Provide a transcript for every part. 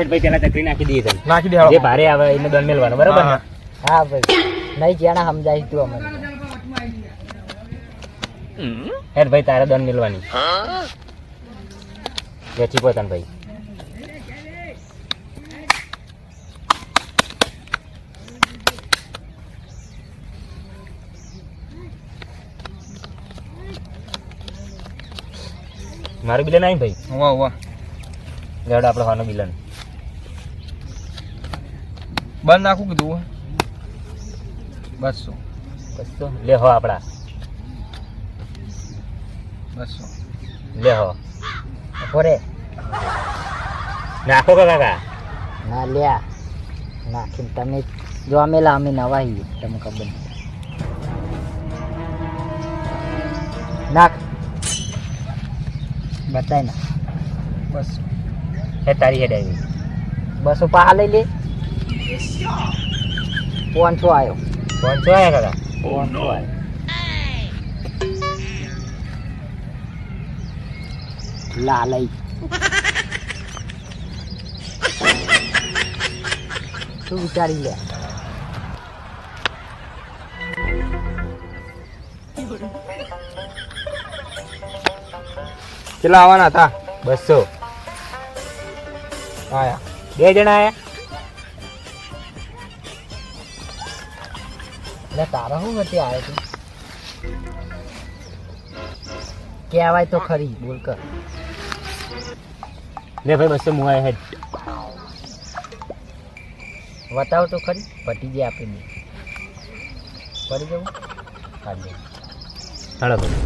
હેડ ભાઈ પેલા ચકરી નાખી દઈએ તને નાખી દેવા જે ભારે આવે એને દંડ મેલવાનો બરાબર હા. ભાઈ. નહીં જ્યાં સમજાય તું અમને હેડ ભાઈ તારે દંડ મેળવાની. વેચી પોતાન ભાઈ. મારું બિલન આવી ભાઈ? વાહ વાહ. લેવડો આપણો હોનો બિલન. બંધ નાખું કીધું હો. બસો. બસો. લે હો આપડા બસો. લે હો. પોરે નાખો કા કાકા? ના લ્યા. નાખીને તમે જો અમે લા અમે નવા છીએ. તમે ખબર નહીં. નાખ. બતાય ના. બસો. હે તારી હેડ આવી. બસો પા લઈ લે. પાંચસો આવ્યો પાંચસો આયા કાકા પાંચસો આવ્યો લઈ વિચારી લે કેટલા આવવાના હતા? બસો. આયા. બે જણા આયા? એટલે તારા શું નથી આવે તું? કહેવાય તો ખરી બોલ કર. લે ભાઈ બસ હું આય હેડ. બતાવ તો ખરી પટી જે આપીને પડી જવું? કાઢી ભાઈ હાલો ભાઈ.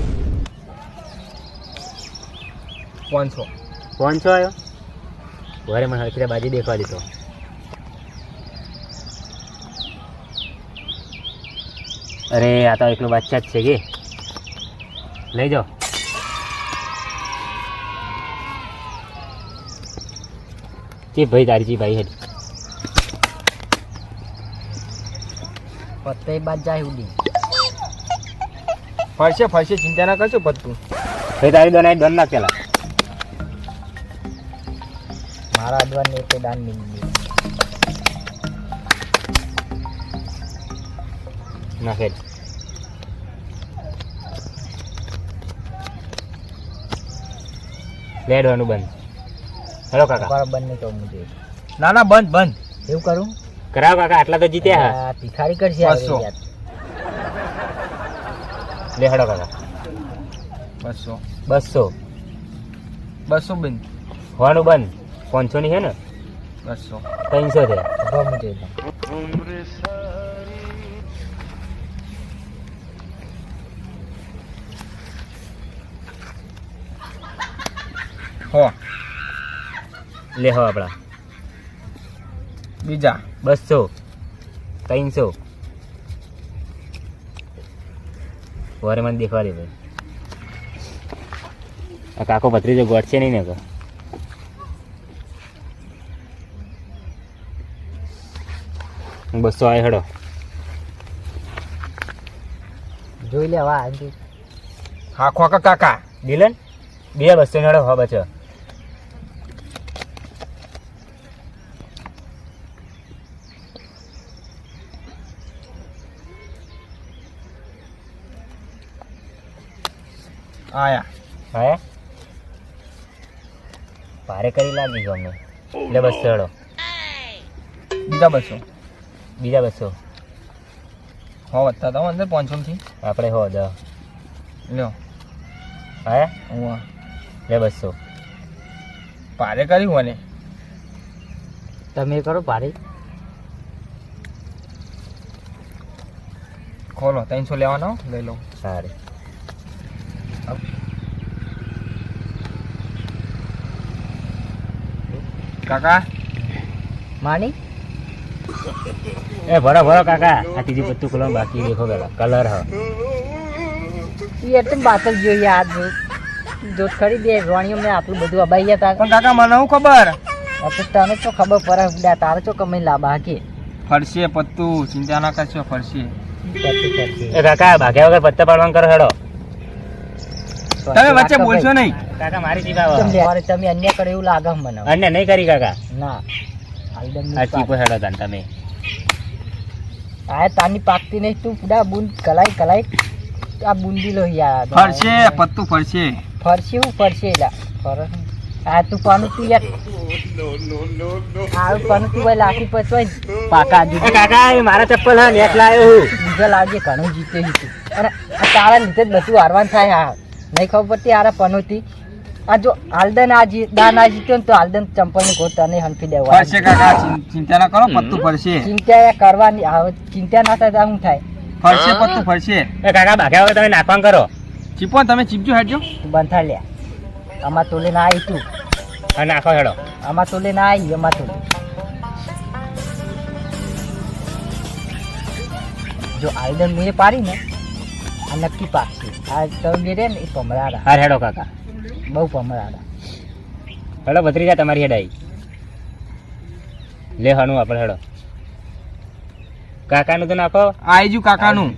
પાંચસો. પાંચસો આવ્યો ઘરે મને હરખી બાજી દેખવા દીધો. અરે આ તો એકલું બચ્ચા જ છે કે. લઈ જાઓ. કે ભાઈ તારી જી ભાઈ હેડ પત્તે બાદ જાય ઉડી. ફરશે ફરશે ચિંતા ના કરશો પત્તું ભાઈ તારી દોન દોન નાખ પેલા મારા અડવાન ને તે દાન મિલી નાખ લેડવાનું બંધ. હેલો કાકા. બરાબર નહીં કહું મુજે ના ના બંધ બંધ. એવું કરું? કરાવ કાકા આટલા તો જીત્યા હા. ભિખારી કરશે બસો. આવી યાર. લે હેડો કાકા. બસો. બસો. બસો બંધ. હોવાનું બંધ. પાંચસો ની છે ને? બસો. ત્રણસો છે. હો. લે હો આપણા. બીજા. બસો. ત્રણસો. વરે મને દેખવા દે. ભાઈ આ કાકો ભત્રીજો ગોઠશે નહીં ને કો બસો આય હડો. જોઈ લે વા આંટી હા ખોકા કાકા. દિલન બે બસો નડો હા બચો. આયા. હા? ભારે કરી લાગી અમે એટલે બસ ચડો. બીજા બસો. બીજા બસો. હો વધતા તો અંદર પાંચસો થી આપણે હો દ લ્યો. હા? હું લે બસો. ભારે કર્યું મને તમે કરો ભારી. ખોલો ત્રણસો લેવાનો લઈ લો. સારું. કાકા? માની? એ ભરો ભરો કાકા. આ ત્રીજી પત્તું કલર બાકી દેખો પેલા. કલર હ. એ તો બાતલ જોઈએ આ જો ખરી બે રોણીઓ મેં આટલું બધું અબાઈ ગયા તા. પણ કાકા મને હું ખબર? તને તો ખબર પડે તારે તો કમાઈ લાભા કે ફરશે પત્તું ચિંતા ના કરશો ફરશે. એ કાકા ભાગ્યા વગર પત્તા પાડવાનું કરો હેડો. તમે વચ્ચે બોલશો નહીં. કાકા મારી? અરે તમે અન્ય કરે એવું લાગે મને. અન્ય નહીં કરી કાકા. ના. આ ચીપો હેડો તાન તમે. આ તાની પાકતી નહીં તું પૂરા બુંદ કલાઈ કલાઈ આ બુંદી લો યાર. ફરશે પત્તું ફરશે. ફરશે હું ફરશે એલા ફરસ આ તું પાનું તું યાર. આ પાનું તું ભાઈ લાખી પચવાય પાકા એ કાકા મારા ચપ્પલ હા નેટ લાવ્યો હું. બીજા લાગે ઘણું જીતે તારા લીધે જ બધું હારવાન થાય હા. નહીં ખબર પડતી આરા પનોતી. આ જો હાલદન આ દાન આ જીત્યો ને તો હાલદન ચંપલની ગોતા નહીં હંફી દેવા. પડશે કાકા ચિંતા ના કરો પત્તું પડશે ચિંતા કરવાની હવે ચિંતા ના થાય હું શું થાય. ફરશે પત્તું ફરશે. એ કાકા ભાગે હવે તમે નાખવા કરો. ચીપો તમે ચીપજો હેડજો. બંધા લે આમાં તોલે ના આવી તું. હા નાખો હેડો. આમાં તોલે ના આવી એમાં તોલે. જો આલદન મેં પાડી ને આ નક્કી પાકશે આ તમે રે ને એ પમરાડા. હા હેડો કાકા. બહુ પમરાડા હેડો બત્રી જા તમારી હેડાઈ. લે હણું આપણે હેડો. કાકાનું તો નાખો. આઈજુ કાકાનું.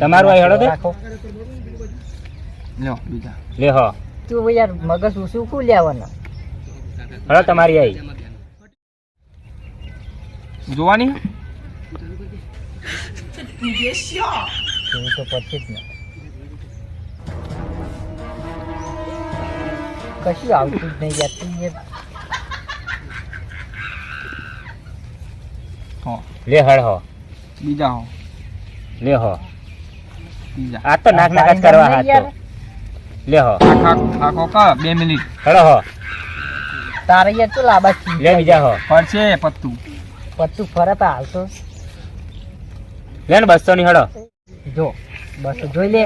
તમારું આ હેડો તો. રાખો લ્યો બીજા. લે હો. તું યાર મગજ ઉસું કું લેવાનું? હેડો તમારી આઈ જોવાની? એવું તો પછી જ ને. કશું આવતું જ નહીં યાર લે હળ હો. બીજા હો. લે હો. બીજા. આ તો નાક નાક કરવા હાથ. તો લે હો. આખા કા બે મિનિટ. હળ હો. તારે યાર તો લાંબા લે બીજા હો. ફરશે પત્તું. પત્તુ ફરે તો હાલ તો લે ને બસો ની હેડો જો બસ જોઈ લે.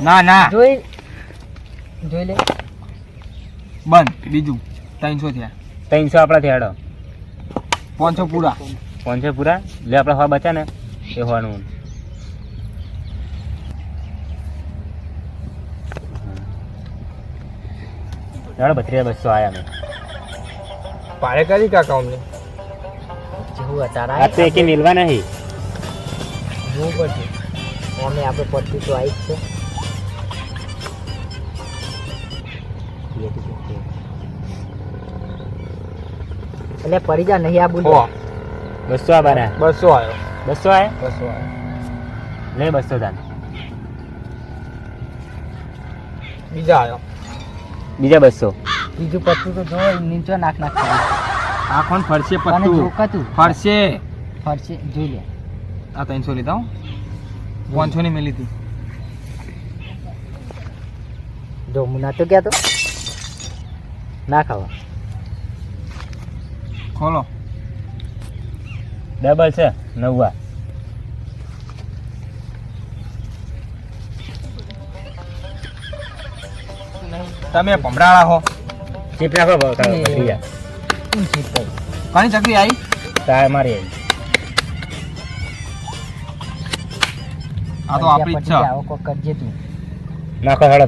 ના ના. જોઈ જોઈ લે. બંધ. બીજું. ત્રણસો થયા. ત્રણસો આપણા થયા પાંચસો પૂરા. પાંચસો પૂરા? લે આપણા હવા બચા ને. એ હોવાનું. બત્રીસ બસો આયા અમે. પાડે કરી કાકા અમને? આ તો એકે મિલવા નહીં. અમે આપણે પત્તું તો આવી જ છે. એટલે પડી જા નહીં આ બોલ બસો આ બારા બસો આવ્યો બસો આયા? બસો આવ્યો લે બસો દાન બીજા આવ્યો બીજા બસો. બીજું પત્તું તો જો નીચે નાખ નાખ કરે. આ કોણ ફરશે પત્તું? ફરશે. ફરશે જોઈ લે. આ ત્રણસો લીધા હું. પાંચસો ની મેલી હતી જો મુના તો ગયા તો? ના ખાવા. ખોલો. ડબલ છે નવ્વા. તમે ભમરાળા હો. ચીપ નાખો ભાવ તારો કરી ઘણી ચકરી આવી તારે મારી આવી આ તો આપણી જ છે. આવો કોક કરજે તું. નાખો હેડો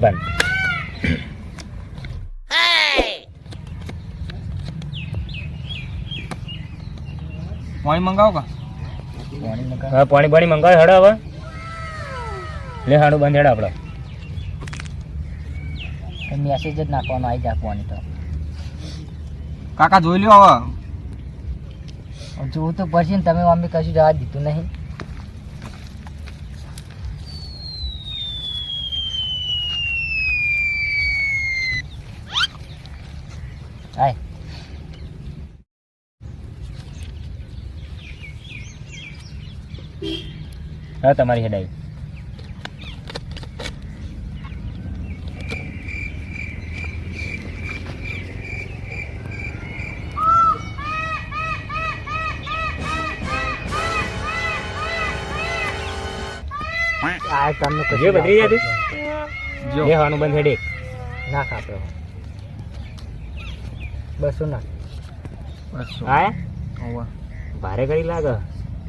પાણી મંગાવો કા? હા હવે પાણી પાણી મંગાવે હડા હવે. લે હાડું બંધ હેડા આપણો મેસેજ જ નાખવાનો આવી જા પાણી તો. કાકા જોઈ લ્યો હવે. જોવું તો પડશે ને તમે મમ્મી કશું જવા દીધું નહીં આય હવે તમારી હેડ આવી. આ તમને કશું બદલી જતી? જો. લે હાનું બંધ હેડે. ના આપણે બસો ના. બસો. હોવે. ભારે કરી લાગે.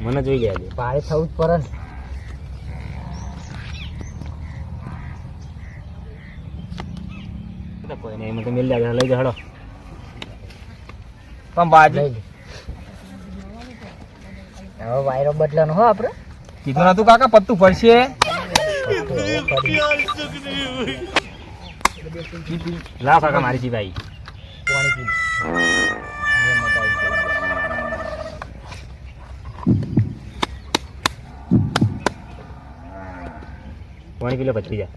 મને જોઈ ગયા ભારે થવું જ પડે કોઈ નહીં એમાં તો મિલ જાય લઈ જાઓ હેડો. પણ બાજુ? હવે વાયરો બદલાનો હો આપણે. કીધું નતું કાકા પત્તું ફરશે. ઓકે, હવે ફરી. પી પી લાવ કાકા મારી જીભાઈ. પાણી પી લે. પાણી પીલો પચી જા.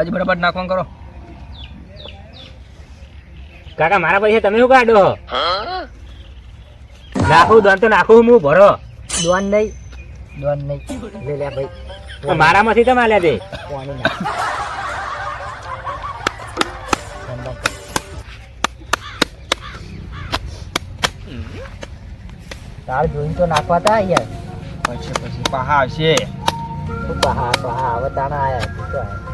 બાજુ બરાબર નાખવાનું કરો. કાકા મારા પૈસા તમે શું કાઢો? નાખું દોન તો નાખું હું ભરો. દોન નહીં. દોન નહીં. લે લે ભાઈ. તો મારામાંથી તમે લે દે. પાણી. તાર જોઈ તો નાખવા તા યાર પછી પછી પહા આવશે. પહા પહા હવે તાણા આયા તું તો આયા.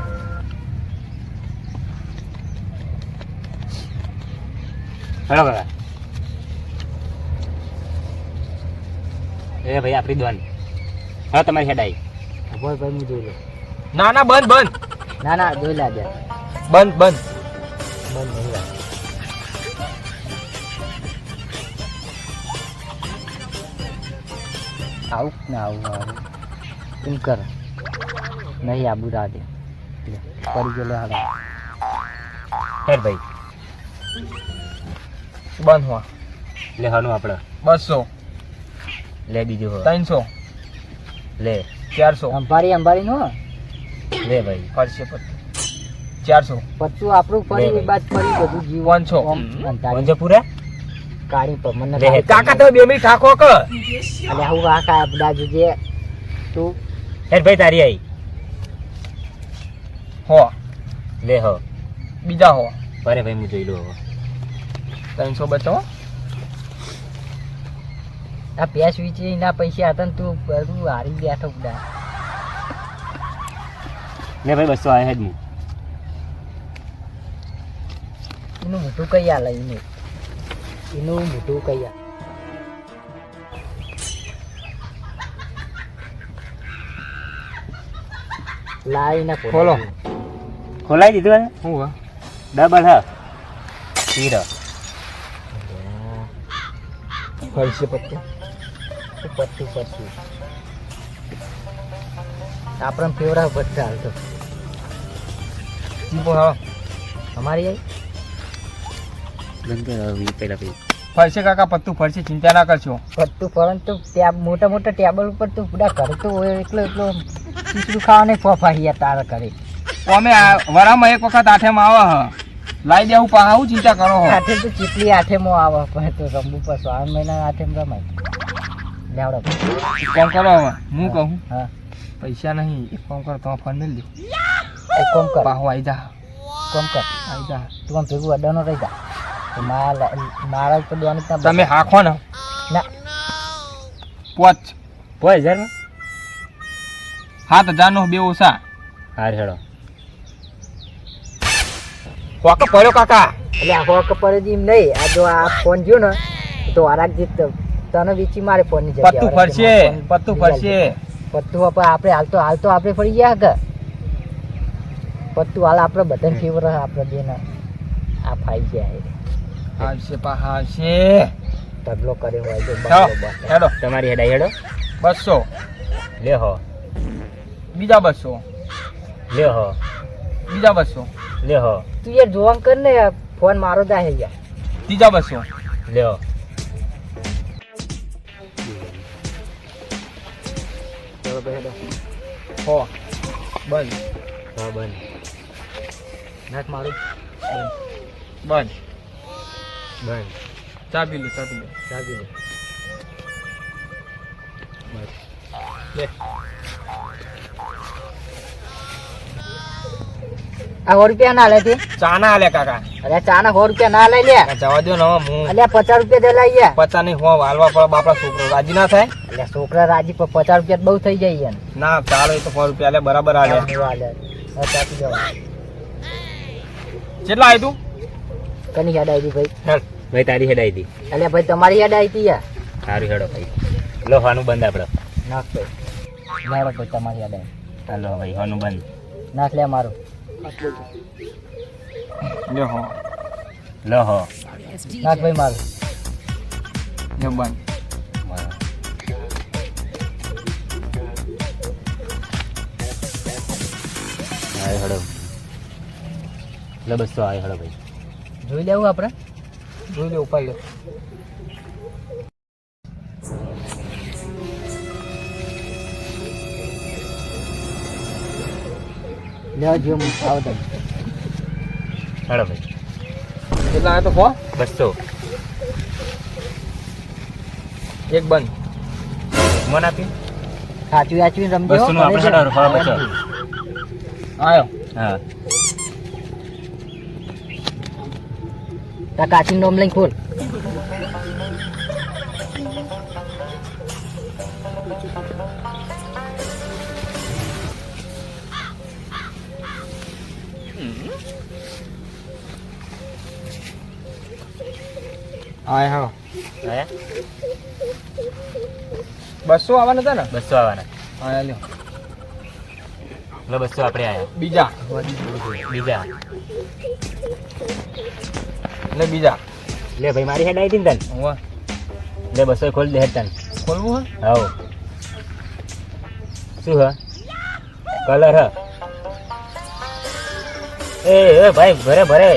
હેલો કાકા એ ભાઈ આપણી દોન. હા તમારી હેડ આવી બોલ ભાઈ હું જોઈ લઉં. ના ના બંધ બંધ. ના ના જોઈ લાગે બંધ બંધ. બંધ નહીં લાગે. આવું ના આવું આવું? એમ કર? નહીં આબુ રાધે પડી ગયો લે હેડ ભાઈ. બંધ હો લે હનું આપણે. બસો. લે બીજું હો ત્રણસો. લે. ચારસો. અંબારી અંબારી નો લે ભાઈ. ફરશે પત્તું ચારસો. પચ્ચું આપણું ફરી બાદ ફરી બધું જીવ. પાંચસો. ઓમ અંતારી પંજો પૂરા કાળી પર મને કાકા તો બે મિનિટ ઠાકો કે? અને હું આ કા તું? ભાઈ તારી આઈ. હો. લે હો. બીજા હો. અરે ભાઈ હું જોઈ લઉં હવે. ત્રણસો બચો આ પેસ વીચી ના પૈસા હતા ને તું બધું હારી ગયા તો બધા. લે ભાઈ બસો આવ્યા હું એનું મોટું કઈ આલે એનું? એનું મોટું કઈ આ ખોલો. ખોલાઈ દીધું હે ડબલ હ. હીરો ફરશે પત્તું પત્તું પત્તું આપણે ફેવરા પત્તા હાલતો ચીપો હા અમારી આઈ? બંધ કર પેલા ભાઈ ફરશે કાકા પત્તું ફરશે ચિંતા ના કરશો. પત્તું પરંતુ ટેબ મોટા મોટા ટેબલ ઉપર તું બધા કરતો હોય એટલો એટલો ખીચડું ખાવાને ફફાહિયા તારા કરે. અમે આ વરામાં એક વખત આઠેમાં આવે હ. લાઈ દેવું પા આવું ચિંતા કરો હો. આઠે તો ચીટલી આઠેમો આવે પણ તો રમવું પર શ્રાવણ મહિના આઠેમ રમાય. લેવડો કોમ કરો હવે. હું કહું? હા પૈસા નહીં એક કામ કરો તમે ફોન મેલ દો એક કોમ કર. પાહો આઈ જા. કોમ કર. આઈ જા. તું આમ ભેગું અડાનો રહી જા. તો મારા તો દોવાની તમે હાખો ને. ના. પોચ. પોય હજાર સાત હજાર નો બે ઓછા. હાર હેડો. કોક પડ્યો કાકા. એટલે હોક જ એમ નહીં. આ જો આ ફોન જો ને તો આરાક જીત તને વીચી મારે ફોનની જગ્યા પત્તું ફરશે. પત્તું ફરશે. પત્તું આપણે આપણે હાલ તો હાલ તો આપણે ફરી ગયા કે પત્તું હાલ આપણે બધાને ફેવર આપણે બેન. આ ફાઈ ગયા આવશે પાહા આવશે તગલો કર્યો હોય તો. હેડો. તમારી હેડા હેડો. બસો. લે હો. બીજા બસો. લે હો. બીજા બસો. લે હો. તું યાર જોવાનું કર ને ફોન મારો જાય યાર. ત્રીજા બસો લે હો ચલો ભાઈ હો. બંધ. હા બંધ. નાખ મારું. બંધ. બંધ. ચા પી ચાબી ચા પી લો. જાગી લે. લે. આ સો રૂપિયા ના લે તે. ચા ના કાકા. અરે ચા ના સો રૂપિયા ના લઈ લે. જવા દો ને હું અલ્યા પચાસ રૂપિયા દે લઈ ગયા પચાસ નહીં હો હાલવા પડે બાપડા છોકરો. રાજી ના થાય? એટલે છોકરા રાજી પણ પચાસ રૂપિયા બહુ થઈ જાય યાર ના ચાલો તો સો રૂપિયા લે બરાબર આલે. કેટલા આવ્યું તું? કની યાદ આવી ભાઈ? ભાઈ તારી હેડ આવી હતી અલ્યા ભાઈ તમારી યાદ આવી હતી યાર. સારું હેડો ભાઈ. લો હોનું બંધ આપડે. નાખ ભાઈ. મારો ભાઈ તમારી યાદ આવી હાલો ભાઈ હોનું બંધ. નાખ લે મારું. લ્યો હો. લો હો. નાગભાઈ માર. જમવાન હાય હડો લે બસ તો હાય હડો ભાઈ. જોઈ લેવું આપણે? જોઈ લે ઉપાડી લે. લેવા જેવું આવો તમે હળો ભાઈ. કેટલા આવે તો કહો બસો. એક બંધ. મન આપી. સાચું સાચું રમજો. બસો નું આપણે હળો હળો બસો આવ્યો હા તા કાચી નોમ લઈને ખોલ. આય હા. આયા બસો આવવાના હતા ને? બસો આવવાના આયા લ્યો. એટલે બસો આપણે આયા. બીજા. બીજા. લે બીજા. લે ભાઈ મારી હેડ આવી હતી ને તને. લે બસો ખોલ દે તને. ખોલવું હે? હવ. શું હા? કલર હ? એ એ ભાઈ ભરે ભરે.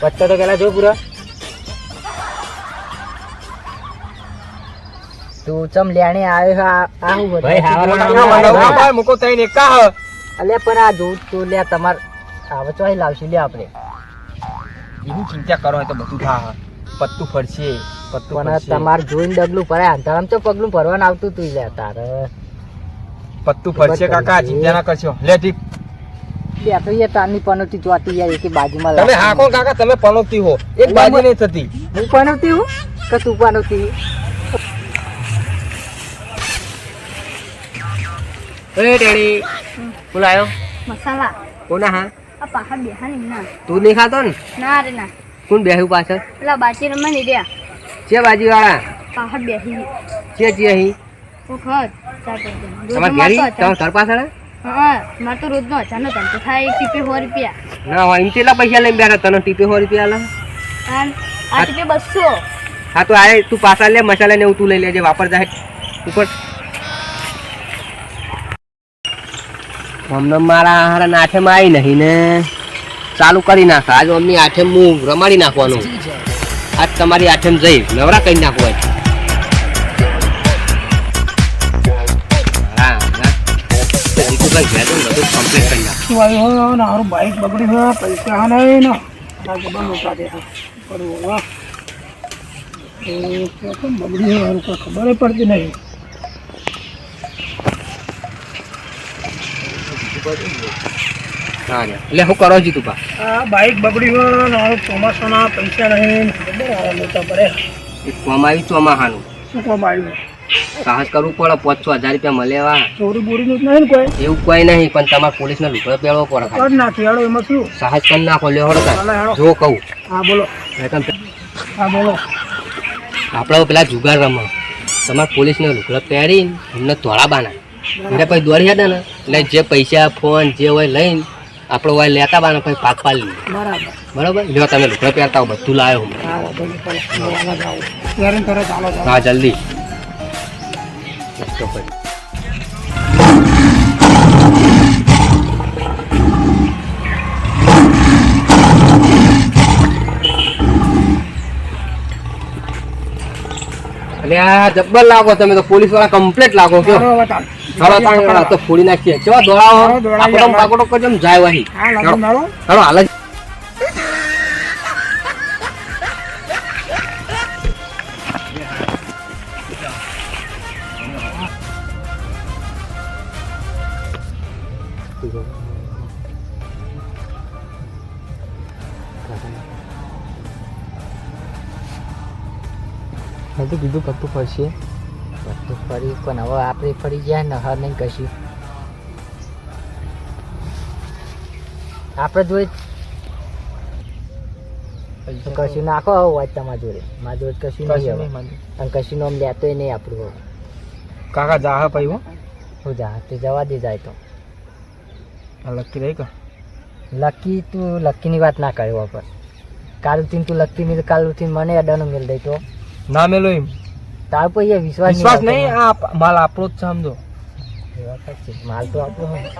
પત્તા તો પેલા જો પૂરો. તું ચમ લેણે આવ્યો આ હું ભાઈ, ના. અલ્યા પણ આ જોઉં તું લે તમાર આવે લાવશું લે આપણે. એની ચિંતા કરો તો બધું થા પત્તું ફરશે પત્તું પણ તમાર જોઈને ડગલું ભરાય. અંધારામ તો પગલું ભરવાનું આવતું તું લે તારે. પત્તું ફરશે કાકા ચિંતા ના કરશો. લે ટીપ લે તો એ તારની પનોતી ચોટી યાર એક બાજુમાં તમે. હાકો કાકા? તમે પનોતી હો. એક બાજુ નહીં થતી. હું પનોતી હું? કે તું પનોતી? એ ડેડી. કોણ આવ્યો મસાલા. કોના હા? આ પાહા બેહાની ના તું નહીં ખાતો ને? ના રે ના. કોણ બેહ્યું પાછળ? પેલા બાચી રમવા નહીં રહ્યા છે બાજી વાળા પાહા બેહી છે છે અહીં વખત તમારે ઘેરી? તમારા. ઘર પાછળ હા? મારે તો રોજનો થાય ટીપે સો રૂપિયા. ના હોય એમ કેટલા પૈસા લઈને બેઠા? તને ટીપે સો રૂપિયા લા આ ટીપે બસો. હા તો આ તું પાછા લે મસાલા ને એવું તું લઈ લેજે. વાપર જાય ઉપર. અમને મારા હારા આઠેમાં આવી નહીં ને. ચાલુ કરી નાખ. આજ અમની આઠે હું રમાડી નાખવાનું. આજ તમારી આઠેમ જઈ નવરા કરી નાખવા નાખ. બાઈક બગડી છે પૈસા નહીં ને. બગડી છે ખબર પડતી નહીં. હા. એટલે શું કરો જીતુભા આ બાઈક બગડી છે ને હારું ચોમાસાના પૈસા નહીં મોટા પડે એક ચોમાહાનું? શું કમાયું સાહસ કરવું પડે પાંચસો હજાર રૂપિયા મળે એવા. ચોરી બોરી નું નહીં કોઈ? એવું કોઈ નહીં પણ તમારે પોલીસને લુકડો પહેરવો પડે. કર નાખી હેડો એમાં શું? સાહસ કર નાખો લે. હેડો જો કહું. હા બોલો. હા બોલો. આપણે પેલા જુગાર રમો. તમારે પોલીસને લુકડો પહેરી એમને ધોળા બાના. એટલે પછી દોડી હતા ને એટલે જે પૈસા ફોન જે હોય લઈને આપણો હોય લેતા બાના પછી પાક પાડી બરાબર. બરોબર? લ્યો તમે લુકડો પહેરતા હો. બધું લાવ્યો હું હા. જલ્દી આ જબ્બર લાગો તમે તો પોલીસવાળા કમ્પ્લેટ લાગો કયો. ચાલો. તાણ તો ફોડી નાખીએ. ચલો દોડાવો? આપણે. પાકોડો કરજો જાય વહી. હા લાગુ હાલ. જ મેં તો ફરશે. બધું ફરી પણ હવે આપણે ફરી ગયા ને હર નહીં કશું. આપણે જોઈ કશું નાખો હવે વાત તમારા જોડે. મારા જોડે કશું નહીં હવે. અને કશું નામ લેતોય નહીં આપણું હવે. કાકા જાહ પછી હું. જા તે જવા દે જાય તો. લકી રહી કા? લકી તું લકીની વાત ના કર્યો પર કાલ ઉઠીને તું લકી મિલ કાલ ઉઠીને મને અડાનો મિલ દઈ તો. ના મેલો એમ. તાર પર વિશ્વાસ વિશ્વાસ નહીં? આ માલ આપણો જ છે સમજો માલ તો આપણો હોય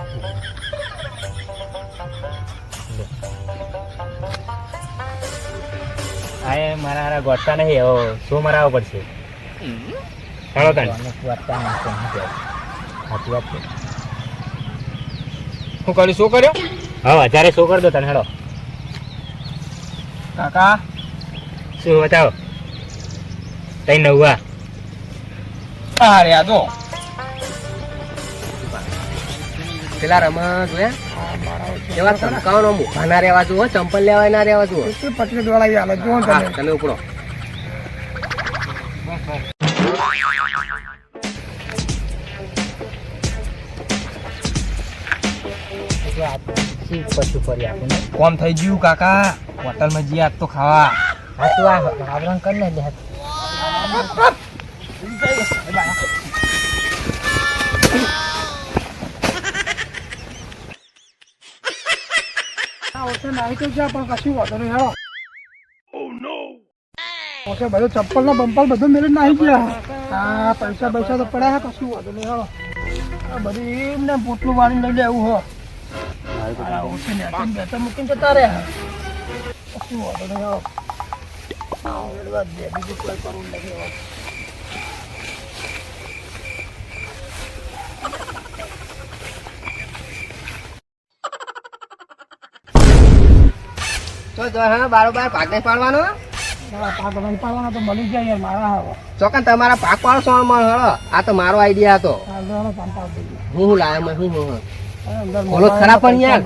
મારા ગોટતા નહીં શું મરાવો પડશે? શું કર્યું શું કર્યો? હા હજારે શું કરી દો તને હેડો. કાકા? શું બતાવો? તઈ નવા આ રે આ જો પેલા રમા જોયા? એવા ધમકાવાનો મુખા. ના રહેવા જુઓ ચંપલ લેવાય ના રહેવા જુઓ. એટલી દોડાવી હાલત જુઓ તમે. ઉપડો કોમ થઈ ગયું કાકા? હોટલમાં જઈએ આજ તો ખાવા. હા તું આ આવરણ કર ને નાહી તો પણ કશું વાંધો નહીં હેડો. ઓછે બધું ચપ્પલ ને બંપલ બધું મેળવી નાહી ગયા. હા પૈસા પૈસા તો પડ્યા કશું વાંધો નહીં હેડો. આ બધું એમને પોટલું વાળીને લઈ લેવું હો. બેઠા મૂકીને જતા રહ્યા. કશું વાંધો નહીં હેડો. બીજું કોઈ કરવું નથી હવે. તો બારોબાર પાક નહીં પાડવાનો? પાક નહીં પાડવાના તો મળી જાય યાર મારા હવે. ચોકન તમારા પાક પાડો સો મણ હળો. આ તો મારો આઈડિયા હતો. લો પાડ. હું મેં હું હું હું. બોલો ખરા પણ યાર.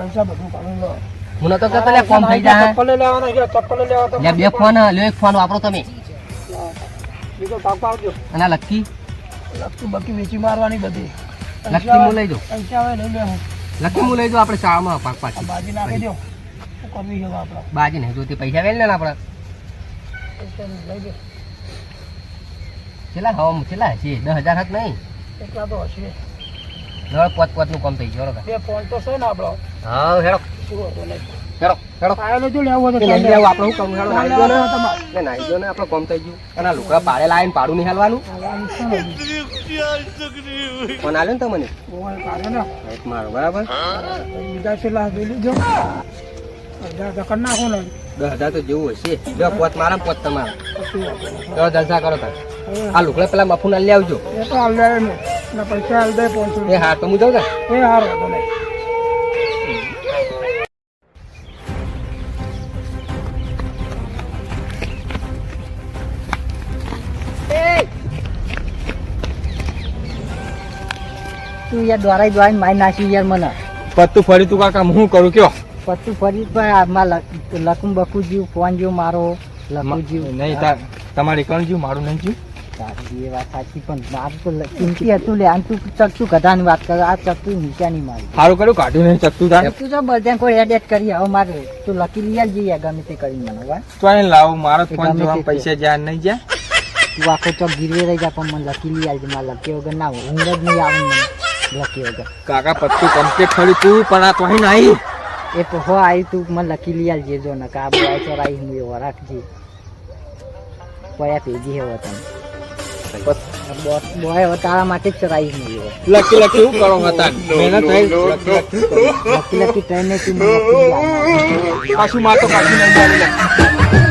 નતો કહેતો લે કોમ થઈ જાય ચપ્પલ લેવાના છે ચપ્પલ લેવા તો લે બે ફોન લ્યો એક ફોન વાપરો તમે. બીજો પાક પાડજો. અને લક્કી? લખતું બકી વેચી મારવાની બધી. લક્કી હું લઈ જો લક્કી હું લઈ જો આપણે શાળામાં પાક બાજી નાખી દો. કરવી છે આપણે. બાજી નહીં જોતી પૈસા વેલ ને આપણે. છેલ્લા હવા કેટલા છે દસ હજાર હાથ નહીં. એટલા તો હશે. હવે પોત પોતનું કામ થઈ ગયું બે ફોન તો છે ને આપણો. હા હેડો. હેડો હેડો. લેવો તો. લેવું આપણે નાઈ ને તમારે. નાઈ દો ને આપણે કામ થઈ ગયું. અને લુકડા પાડે લાવીને પાડું નહીં હાલવાનું. ફોન આલ્યો ને તમને? એક મારો બરાબર? બીજા છેલ્લા જોઈ લીધો. તો કરી નાખો ને. દસ હજાર તો જેવું હશે. જો પોત મારા પોત તમારા. કશું વાંધો નહીં. ચલો જલસા કરો તાર. આ લુકડા પેલા મફુન લઈ આવજો. એ તો હાલ દે ને ને પૈસા હાલ દે પાંચસો એ હા તો હું જાઉં ને એ હાર તું યાર દ્વારા દ્વારા મારી નાખ્યું યાર મને. પત્તું ફરી તું કાકા હું કરું કયો? પતું ફરી પણ લકું બકું જીવ ફોન જીવ મારો લખું જીવ નહીં તાર તમારે એકણ જીવ મારું નહીં જીવ સાચી એ વાત સાચી પણ મારું તો કિંમતી હતું લે આમ તું ચકતું ગધાની વાત કરે આ ચકતું નીચાની મારી. સારું કર્યું કાઢ્યું નહીં ચકતું થાય તું તો બધા કોઈ એડ એડ કરી હવે મારે તું લકી લઈ જઈએ ગમે તે કરીને મને વાત તો અહીં લાવ મારો ફોન જોવા પૈસા જ્યાં નહીં જ્યાં? તું આખો ચોક ગીરવે રહી જા પણ મને લકી લઈ આવજે મારે લકી વગર ના ઊંઘ જ નહીં આવે મને લકી વગર. કાકા પત્તું કમ્પ્લીટ થયું તું પણ આ તો અહીં નહીં. એ હો આવી તું મને લકી લઈ આવજે જો ને કા બોય ચોરાઈ હું એવો રાખજે કયા પેજી હેવો તમે બોય તારા માટે ચરાઈ હું એવો લકી લકી હું કરો હતા મહેનત થઈ લકી લકી ટ્રેને તું. પાછું માતો પાછું નહીં